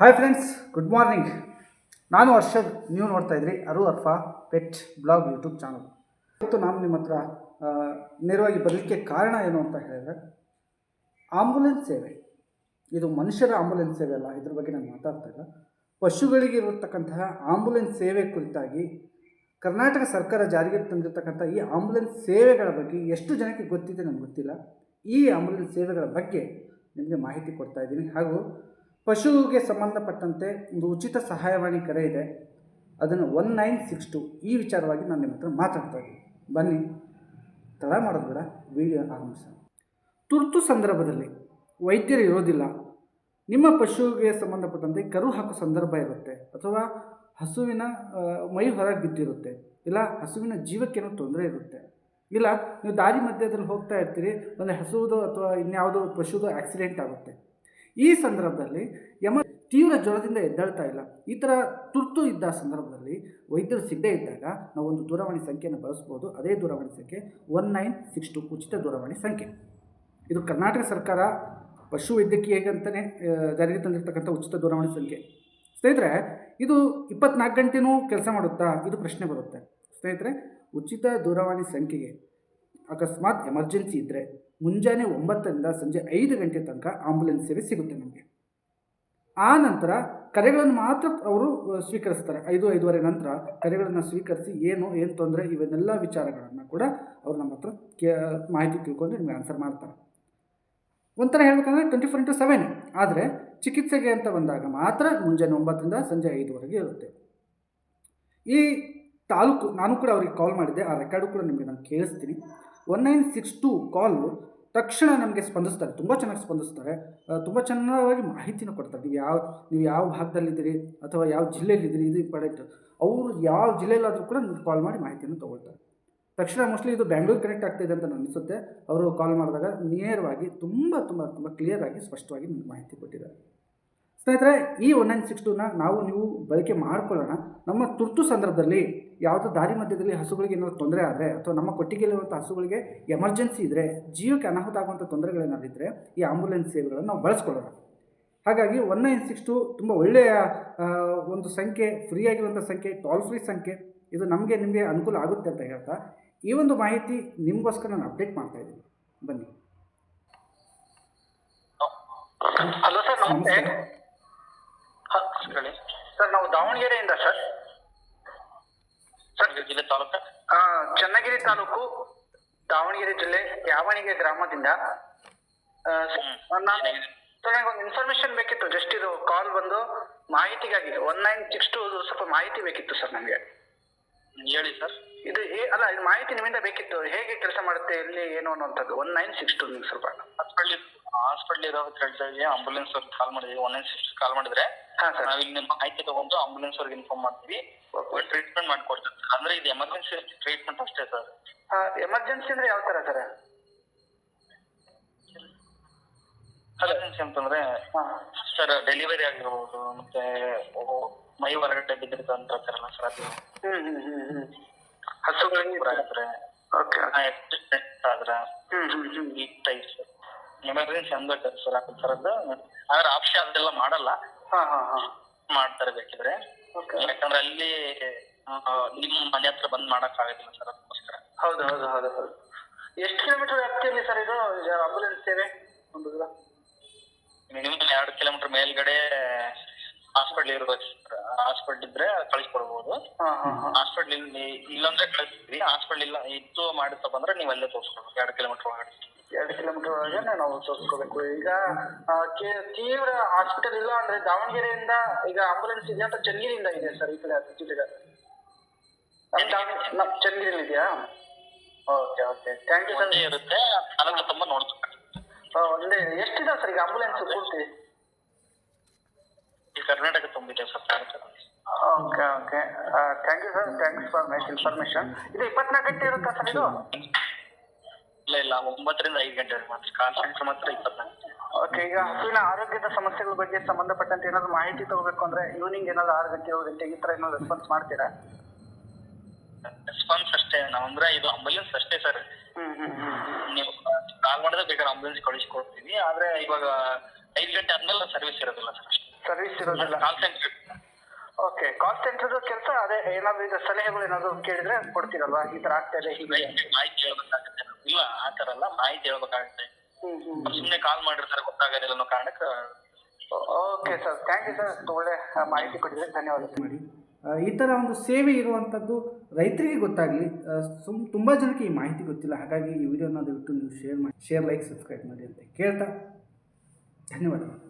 Hi friends good morning ನಾನು ಹರ್ಷದ್, ನೀವು ನೋಡ್ತಾ ಇದ್ರಿ Aru Arfa pet blog YouTube channel ಇವತ್ತು ನಾನು ನಿಮ್ಮ ಹತ್ರ ನೇರವಾಗಿ ಬರಲಿಕ್ಕೆ ಕಾರಣ ಏನು ಅಂತ ಹೇಳಿದ್ರೆ ಆಂಬುಲೆನ್ಸ್ ಸೇವೆ. ಇದು ಮನುಷ್ಯರ ಆಂಬುಲೆನ್ಸ್ ಸೇವೆ ಅಲ್ಲ, ಇದ್ರ ಬಗ್ಗೆ ನಾನು ಮಾತಾಡ್ತಾ ಇಲ್ಲ. ಪಶುಗಳಿಗೆ ಇರತಕ್ಕಂತಹ ಆಂಬುಲೆನ್ಸ್ ಸೇವೆ ಕುರಿತಾಗಿ ಕರ್ನಾಟಕ ಸರ್ಕಾರ ಜಾರಿಗೆ ತಂದಿರತಕ್ಕಂಥ ಈ ಆಂಬುಲೆನ್ಸ್ ಸೇವೆಗಳ ಬಗ್ಗೆ ಎಷ್ಟು ಜನಕ್ಕೆ ಗೊತ್ತಿದೆ ನನಗೆ ಗೊತ್ತಿಲ್ಲ. ಈ ಆಂಬುಲೆನ್ಸ್ ಸೇವೆಗಳ ಬಗ್ಗೆ ನಿಮಗೆ ಮಾಹಿತಿ ಕೊಡ್ತಾ ಇದ್ದೀನಿ. ಹಾಗೂ ಪಶುವಿಗೆ ಸಂಬಂಧಪಟ್ಟಂತೆ ಒಂದು ಉಚಿತ ಸಹಾಯವಾಣಿ ಕರೆ ಇದೆ. ಅದನ್ನು ಒನ್ ನೈನ್ ಸಿಕ್ಸ್ ಟು ಈ ವಿಚಾರವಾಗಿ ನಾನು ನಿಮ್ಮ ಹತ್ರ ಮಾತಾಡ್ತಾ ಇದ್ದೀನಿ. ಬನ್ನಿ. ತಡ ಮಾಡೋದು ಬೇಡ. ವಿಡಿಯೋ ಆರಂಭಿಸ ತುರ್ತು ಸಂದರ್ಭದಲ್ಲಿ ವೈದ್ಯರು ಇರೋದಿಲ್ಲ. ನಿಮ್ಮ ಪಶುವಿಗೆ ಸಂಬಂಧಪಟ್ಟಂತೆ ಕರು ಹಾಕೋ ಸಂದರ್ಭ ಇರುತ್ತೆ. ಅಥವಾ ಹಸುವಿನ ಮೈ ಹೊರಗೆ ಬಿದ್ದಿರುತ್ತೆ. ಇಲ್ಲ, ಹಸುವಿನ ಜೀವಕ್ಕೇನೋ ತೊಂದರೆ ಇರುತ್ತೆ. ಇಲ್ಲ, ನೀವು ದಾರಿ ಮಧ್ಯದಲ್ಲಿ ಹೋಗ್ತಾ ಇರ್ತೀರಿ. ಒಂದು ಹಸುವುದು ಅಥವಾ ಇನ್ಯಾವುದೋ ಪಶುದೋ ಆಕ್ಸಿಡೆಂಟ್ ಆಗುತ್ತೆ. ಈ ಸಂದರ್ಭದಲ್ಲಿ ಯಮ ತೀವ್ರ ಜ್ವರದಿಂದ ಎದ್ದೇಳ್ತಾ ಇಲ್ಲ. ಈ ಥರ ತುರ್ತು ಇದ್ದ ಸಂದರ್ಭದಲ್ಲಿ ವೈದ್ಯರು ಸಿಗದೇ ಇದ್ದಾಗ ನಾವು ಒಂದು ದೂರವಾಣಿ ಸಂಖ್ಯೆಯನ್ನು ಬಳಸ್ಬೋದು. ಅದೇ ದೂರವಾಣಿ ಸಂಖ್ಯೆ ಒನ್ ನೈನ್ ಸಿಕ್ಸ್ ಟು ಉಚಿತ ದೂರವಾಣಿ ಸಂಖ್ಯೆ. ಇದು ಕರ್ನಾಟಕ ಸರ್ಕಾರ ಪಶು ವೈದ್ಯಕೀಯಗಂತಲೇ ಜಾರಿಗೆ ತಂದಿರತಕ್ಕಂಥ ಉಚಿತ ದೂರವಾಣಿ ಸಂಖ್ಯೆ. ಸ್ನೇಹಿತರೆ, ಇದು ಇಪ್ಪತ್ನಾಲ್ಕು ಗಂಟೆನೂ ಕೆಲಸ ಮಾಡುತ್ತಾ ಇದು ಪ್ರಶ್ನೆ ಬರುತ್ತೆ. ಸ್ನೇಹಿತರೆ, ಉಚಿತ ದೂರವಾಣಿ ಸಂಖ್ಯೆಗೆ ಅಕಸ್ಮಾತ್ ಎಮರ್ಜೆನ್ಸಿ ಇದ್ದರೆ ಮುಂಜಾನೆ ಒಂಬತ್ತರಿಂದ ಸಂಜೆ ಐದು ಗಂಟೆ ತನಕ ಆಂಬುಲೆನ್ಸ್ ಸೇವೆ ಸಿಗುತ್ತೆ ನಮಗೆ. ಆ ನಂತರ ಕರೆಗಳನ್ನು ಮಾತ್ರ ಅವರು ಸ್ವೀಕರಿಸ್ತಾರೆ. ಐದು, ಐದುವರೆ ನಂತರ ಕರೆಗಳನ್ನು ಸ್ವೀಕರಿಸಿ ಏನು ಏನು ತೊಂದರೆ ಇವನ್ನೆಲ್ಲ ವಿಚಾರಗಳನ್ನು ಕೂಡ ಅವರು ನಮ್ಮ ಹತ್ರ ಕೇ, ಮಾಹಿತಿ ತಿಳ್ಕೊಂಡು ನಿಮಗೆ ಆನ್ಸರ್ ಮಾಡ್ತಾರೆ. ಒಂಥರ ಹೇಳ್ಬೇಕಂದ್ರೆ ಟ್ವೆಂಟಿ ಫೋರ್ ಇಂಟು ಸೆವೆನ್ ಆದರೆ ಚಿಕಿತ್ಸೆಗೆ ಅಂತ ಬಂದಾಗ ಮಾತ್ರ ಮುಂಜಾನೆ ಒಂಬತ್ತರಿಂದ ಸಂಜೆ ಐದುವರೆಗೆ ಇರುತ್ತೆ. ಈ ತಾಲೂಕು, ನಾನು ಕೂಡ ಅವರಿಗೆ ಕಾಲ್ ಮಾಡಿದ್ದೆ, ಆ ರೆಕಾರ್ಡು ಕೂಡ ನಿಮಗೆ ನಾನು ಕೇಳಿಸ್ತೀನಿ. One nine six two call ತಕ್ಷಣ ನಮಗೆ ಸ್ಪಂದಿಸ್ತಾರೆ, ತುಂಬ ಚೆನ್ನಾಗಿ ಸ್ಪಂದಿಸ್ತಾರೆ. ತುಂಬ ಚೆನ್ನಾಗಿ ಮಾಹಿತಿನ ಕೊಡ್ತಾರೆ. ನೀವು ಯಾವ ನೀವು ಯಾವ ಭಾಗದಲ್ಲಿದ್ದೀರಿ ಅಥವಾ ಯಾವ ಜಿಲ್ಲೆಯಲ್ಲಿದ್ದೀರಿ, ಇದು ಇಂಪಾರ್ಟೆಂಟ್. ಅವರು ಯಾವ ಜಿಲ್ಲೆಯಲ್ಲಾದರೂ ಕೂಡ ನಿಮ್ಗೆ ಕಾಲ್ ಮಾಡಿ ಮಾಹಿತಿಯನ್ನು ತೊಗೊಳ್ತಾರೆ. ತಕ್ಷಣ ಮೋಸ್ಟ್ಲಿ ಇದು ಬ್ಯಾಂಗ್ಳೂರ್ ಕನೆಕ್ಟ್ ಆಗ್ತಿದೆ ಅಂತ ನಾನು ಅನಿಸುತ್ತೆ. ಅವರು ಕಾಲ್ ಮಾಡಿದಾಗ ನೇರವಾಗಿ ತುಂಬ ತುಂಬ ತುಂಬ ಕ್ಲಿಯರಾಗಿ ಸ್ಪಷ್ಟವಾಗಿ ನಿಮ್ಗೆ ಮಾಹಿತಿ ಕೊಟ್ಟಿದ್ದಾರೆ. ಸ್ನೇಹಿತರೆ ಈ ಒನ್ ನೈನ್ ಸಿಕ್ಸ್ ಟೂನ ನಾವು ನೀವು ಬಳಕೆ ಮಾಡ್ಕೊಳ್ಳೋಣ. ನಮ್ಮ ತುರ್ತು ಸಂದರ್ಭದಲ್ಲಿ ಯಾವುದೋ ದಾರಿ ಮಧ್ಯದಲ್ಲಿ ಹಸುಗಳಿಗೆ ಏನಾದರೂ ತೊಂದರೆ ಆದರೆ ಅಥವಾ ನಮ್ಮ ಕೊಟ್ಟಿಗೆಯಲ್ಲಿರುವಂಥ ಹಸುಗಳಿಗೆ ಎಮರ್ಜೆನ್ಸಿ ಇದ್ದರೆ ಜೀವಕ್ಕೆ ಅನಾಹುತ ಆಗುವಂಥ ತೊಂದರೆಗಳೇನಾದ್ರು ಇದ್ದರೆ ಈ ಆಂಬುಲೆನ್ಸ್ ಸೇವೆಗಳನ್ನು ನಾವು ಬಳಸ್ಕೊಳ್ಳೋಣ. ಹಾಗಾಗಿ ಒನ್ ನೈನ್ ಸಿಕ್ಸ್ ಟು ತುಂಬ ಒಳ್ಳೆಯ ಒಂದು ಸಂಖ್ಯೆ ಫ್ರೀ ಆಗಿರುವಂಥ ಸಂಖ್ಯೆ ಟೋಲ್ ಫ್ರೀ ಸಂಖ್ಯೆ ಇದು ನಮಗೆ ನಿಮಗೆ ಅನುಕೂಲ ಆಗುತ್ತೆ ಅಂತ ಹೇಳ್ತಾ ಈ ಒಂದು ಮಾಹಿತಿ ನಿಮಗೋಸ್ಕರ ನಾನು ಅಪ್ಡೇಟ್ ಮಾಡ್ತಾ ಇದ್ದೀನಿ. ಬನ್ನಿ. ಹಲೋ ಸರ್ ನಮಸ್ತೆ. ಹೇಳಿ ಸರ್ ನಾವು ದಾವಣಗೆರೆಯಿಂದ ಸರ್. ಸರ್ ಜಿಲ್ಲೆ ತಾಲೂಕು? ಆ, ಚನ್ನಗಿರಿ ತಾಲೂಕು ದಾವಣಗೆರೆ ಜಿಲ್ಲೆ ಯಾವಣಿಗೆ ಗ್ರಾಮದಿಂದ. ಆ, ಸ- ನಾನು ಸರ್ ನನಗೊಂದು ಇನ್ಫಾರ್ಮೇಶನ್ ಬೇಕಿತ್ತು. ಜಸ್ಟ್ ಇದು ಕಾಲ್ ಬಂದು ಮಾಹಿತಿಗಾಗಿ. ಒನ್ ನೈನ್ ಸಿಕ್ಸ್ ಟು ಸ್ವಲ್ಪ ಮಾಹಿತಿ ಬೇಕಿತ್ತು ಸರ್ ನಮಗೆ. ಹೇಳಿ ಸರ್. ಇದು ಹೇ ಅಲ್ಲ ಇದು ಮಾಹಿತಿ ನಿಮ್ಮಿಂದ ಬೇಕಿತ್ತು. ಹೇಗೆ ಕೆಲಸ ಮಾಡುತ್ತೆ ಎಲ್ಲಿ ಏನು ಅನ್ನುವಂಥದ್ದು. ಒನ್ ನೈನ್ ಸಿಕ್ಸ್ ಟು ನಿಮ್ಗೆ ಸ್ವಲ್ಪ. ಹಾಸ್ಪಿಟ್ಲ್ ಹಾಸ್ಪಿಟ್ಲ್ ಹೇಳ್ತಾ ಕೇಳ್ತೀವಿ ಆಂಬುಲೆನ್ಸ್ ಅವ್ರಿಗೆ ಕಾಲ್ ಮಾಡಿದ್ವಿ. ಒನ್ ನೈನ್ ಸಿಕ್ಸ್ ಕಾಲ್ ಮಾಡಿದ್ರೆ ನಾವಿಲ್ಲಿ ಸರ್. ನಾವ್ ಇಲ್ಲಿ ನಿಮ್ಮ ಮಾಹಿತಿ ತಗೊಂಡು ಆಂಬುಲೆನ್ಸ್ ಅವ್ರಿಗೆ ಇನ್ಫಾರ್ಮ್ ಮಾಡ್ತೀವಿ. ಟ್ರೀಟ್ಮೆಂಟ್ ಮಾಡ್ಕೊಡ್ತೀವಿ. ಅಂದ್ರೆ ಇದು ಎಮರ್ಜೆನ್ಸಿ ಟ್ರೀಟ್ಮೆಂಟ್ ಅಷ್ಟೇ ಸರ್. ಎಮರ್ಜೆನ್ಸಿ ಅಂದ್ರೆ ಯಾವ ತರ ಸರ್? ಎಮರ್ಜೆನ್ಸಿ ಅಂತಂದ್ರೆ ಸರ್ ಡೆಲಿವರಿ ಆಗಿರ್ಬೋದು ಮತ್ತೆ ಮೈ ಹೊರಗಡೆ ಬಿದ್ದಿರ್ತ ಅಂತ ಹೇಳ್ತಾರಲ್ಲ ಸರ್ ಅದು. ಹ್ಮ್ ಹ್ಮ್ ಹ್ಮ್ ಹ್ಮ್. ಹಸುಗಳಿಗೆ ಆಗಿದ್ರೆ ಆದ್ರೆ ಹ್ಮ್ ಹ್ಮ್ ಹ್ಮ್. ಈ ಟೈಪ್ಸ್ ಎಮರ್ಜೆನ್ಸಿ ಚಂದ ಸರ್ ಆ ಥರದ್ದು ಆದ್ರೆ ಆಪ್ಷನ್ ಅದೆಲ್ಲ ಮಾಡಲ್ಲ. ಹಾ ಹಾ ಹಾ. ಮಾಡ್ತಾರೆ ಬೇಕಿದ್ರೆ. ಯಾಕಂದ್ರೆ ಅಲ್ಲಿ ನಿಮ್ಮ ಮನೆ ಹತ್ರ ಬಂದ್ ಮಾಡಕ್ ಆಗೋದಿಲ್ಲ ಸರ್ ಅದಕ್ಕೋಸ್ಕರ. ಹೌದು ಹೌದು ಹೌದು ಹೌದು. ಎಷ್ಟು ಕಿಲೋಮೀಟರ್ ವ್ಯಾಪ್ತಿಯಲ್ಲಿ ಸರ್ ಇದು? ಆಂಬುಲೆನ್ಸ್ ಸೇವೆ ಒಂದು ಮಿನಿಮಮ್ ಎರಡು ಕಿಲೋಮೀಟರ್ ಮೇಲ್ಗಡೆ ಹಾಸ್ಪಿಟಲ್ ಇರ್ಬೇಕು ಹಾಸ್ಪಿಟಲ್ ಇದ್ರೆ ಕಳಿಸ್ಕೊಡ್ಬೋದು. ಹಾಸ್ಪಿಟ್ಲ್ ಇಲ್ಲಿ ಇಲ್ಲಂದ್ರೆ ಕಳಿಸ್ತೀವಿ. ಹಾಸ್ಪಿಟಲ್ ಇಲ್ಲ ಇತ್ತು ಮಾಡುತ್ತಾ ಬಂದ್ರೆ ನೀವು ಅಲ್ಲೇ ತೋರಿಸ್ಕೊಡ್ಬೇಕು ಎರಡು ಕಿಲೋಮೀಟರ್ ಒಳಗಡೆ. ಎರಡು ಕಿಲೋಮೀಟರ್ ಒಳಗೆ ನಾವು ತೋರಿಸ್ಕೋಬೇಕು. ಈಗ ಆ, ಕೇ- ತೀವ್ರ ಹಾಸ್ಪಿಟಲ್ ಇಲ್ಲ ಅಂದ್ರೆ ದಾವಣಗೆರೆಯಿಂದ ಈಗ ಆಂಬುಲೆನ್ಸ್ ಇದೆ ಅಂತ ಚನ್ನಗಿರಿಯಿಂದ ಇದೆ ಸರ್ ಈ ಕಡೆ ಜಿಲ್ಲೆಗೆ ನಮ್ಮ ದಾವಣ ನಮ್ ಚನ್ನಗಿರಿಲಿ ಇದೆಯಾ? Okay okay thank you sir ಇರುತ್ತೆ ಅನಂತ ತುಂಬ ನೋಡ್ತಾರೆ ಒಂದೇ ಎಷ್ಟಿದೆ ಸರ್ ಈಗ ಆಂಬುಲೆನ್ಸ್ ಪೂರ್ತಿ? ಈ ಕರ್ನಾಟಕ ತುಂಬಿದೆ sir okay okay thank you sir thanks for nice information ಇದು ಇಪ್ಪತ್ನಾಲ್ಕು ಗಂಟೆ ಇರುತ್ತಾ ಸರ್ ಇದು? ಇಲ್ಲ ಇಲ್ಲ ಒಂಬತ್ತರಿಂದ ಐದು ಗಂಟೆ ಮಾತ್ರ ಕಾಲ್ ಸೆಂಟರ್ ಮಾತ್ರ ಇಪ್ಪತ್ನಾಲ್ಕು. ಓಕೆ ಈಗ ಹಸುವಿನ ಆರೋಗ್ಯದ ಸಮಸ್ಯೆಗಳ ಬಗ್ಗೆ ಸಂಬಂಧಪಟ್ಟಂತೆ ಏನಾದ್ರು ಮಾಹಿತಿ ತಗೋಬೇಕು ಅಂದ್ರೆ ಈವ್ನಿಂಗ್ ಏನಾದ್ರು ಆರು ಗಂಟೆ ಏಳು ಗಂಟೆ ಈ ತರ ಏನಾದ್ರು ರೆಸ್ಪಾನ್ಸ್ ಮಾಡ್ತೀರಾ? ರೆಸ್ಪಾನ್ಸ್ ಅಷ್ಟೇ. ನಾವು ಅಂದ್ರೆ ಇದು ಆಂಬುಲೆನ್ಸ್ ಅಷ್ಟೇ ಸರ್ ನೀವು ಕಾಲ್ ಮಾಡಿದ್ರೆ ಬೇಕಾದ್ರೆ ಆಂಬುಲೆನ್ಸ್ ಕಳಿಸ್ಕೊಡ್ತೀವಿ ಆದ್ರೆ ಇವಾಗ ಐದು ಗಂಟೆ ಆದ್ಮೇಲೆ ಸರ್ವಿಸ್ ಇರೋದಿಲ್ಲ ಸರ್ ಸರ್ವಿಸ್ ಇರೋದಿಲ್ಲ. ಕಾಲ್ ಸೆಂಟರ್ ಓಕೆ ಕಾಲ್ ಸೆಂಟರ್ದು ಕೆಲಸ ಅದೇ ಏನಾದ್ರು ಈಗ ಸಲಹೆಗಳು ಏನಾದ್ರು ಕೇಳಿದ್ರೆ ಕೊಡ್ತೀರಲ್ವಾ? ಈ ತರ ಆಗ್ತಾ ಇದೆ ಹೀಗೆ ಮಾಹಿತಿ ಹೇಳ್ಬೇಕಾಗುತ್ತೆ ಇಲ್ಲ ಆ ತರ ಅಲ್ಲ ಮಾಹಿತಿ ಹೇಳ್ಬೇಕಾಗುತ್ತೆ. ಸುಮ್ನೆ ಕಾಲ್ ಮಾಡಿರ್ತಾರೆ ಗೊತ್ತಾಗೋದಿಲ್ಲ ಅನ್ನೋ ಕಾರಣಕ್ಕೆ okay sir thank you sir ಒಳ್ಳೆ ಮಾಹಿತಿ ಕೊಟ್ಟಿದ್ರೆ ಧನ್ಯವಾದ. ಮಾಡಿ. ಈ ಥರ ಒಂದು ಸೇವೆ ಇರುವಂಥದ್ದು ರೈತರಿಗೆ ಗೊತ್ತಾಗಲಿ ಸುಮ್ ತುಂಬ ಜನಕ್ಕೆ ಈ ಮಾಹಿತಿ ಗೊತ್ತಿಲ್ಲ ಹಾಗಾಗಿ ಈ ವಿಡಿಯೋನ ದಯವಿಟ್ಟು ನೀವು ಶೇರ್ ಮಾಡಿ ಶೇರ್ ಲೈಕ್ ಸಬ್ಸ್ಕ್ರೈಬ್ ಮಾಡಿ ಅಂತ ಕೇಳ್ತಾ ಧನ್ಯವಾದಗಳು.